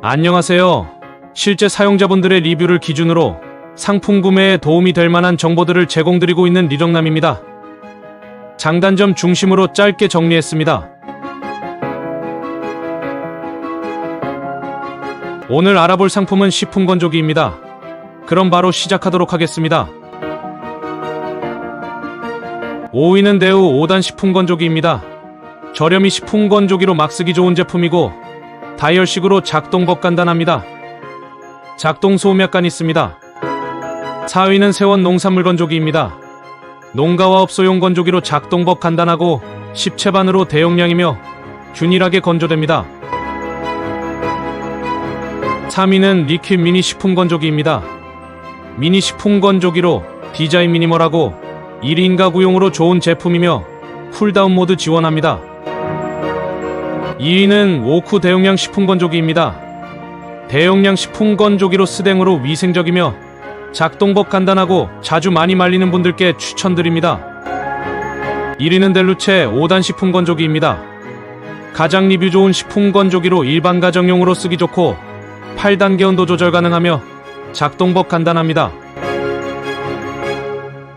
안녕하세요. 실제 사용자분들의 리뷰를 기준으로 상품 구매에 도움이 될 만한 정보들을 제공드리고 있는 리정남입니다. 장단점 중심으로 짧게 정리했습니다. 오늘 알아볼 상품은 식품 건조기입니다. 그럼 바로 시작하도록 하겠습니다. 5위는 대우 5단 식품 건조기입니다. 저렴이 식품 건조기로 막 쓰기 좋은 제품이고 다이얼식으로 작동법 간단합니다. 작동 소음 약간 있습니다. 4위는 세원 농산물 건조기입니다. 농가와 업소용 건조기로 작동법 간단하고 십체반으로 대용량이며 균일하게 건조됩니다. 3위는 리퀴 미니 식품 건조기입니다. 미니 식품 건조기로 디자인 미니멀하고 1인 가구용으로 좋은 제품이며 쿨다운 모드 지원합니다. 2위는 오쿠 대용량 식품 건조기입니다. 대용량 식품 건조기로 스댕으로 위생적이며 작동법 간단하고 자주 많이 말리는 분들께 추천드립니다. 1위는 델루체 5단 식품 건조기입니다. 가장 리뷰 좋은 식품 건조기로 일반 가정용으로 쓰기 좋고 8단계 온도 조절 가능하며 작동법 간단합니다.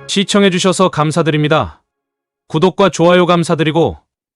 시청해주셔서 감사드립니다. 구독과 좋아요 감사드리고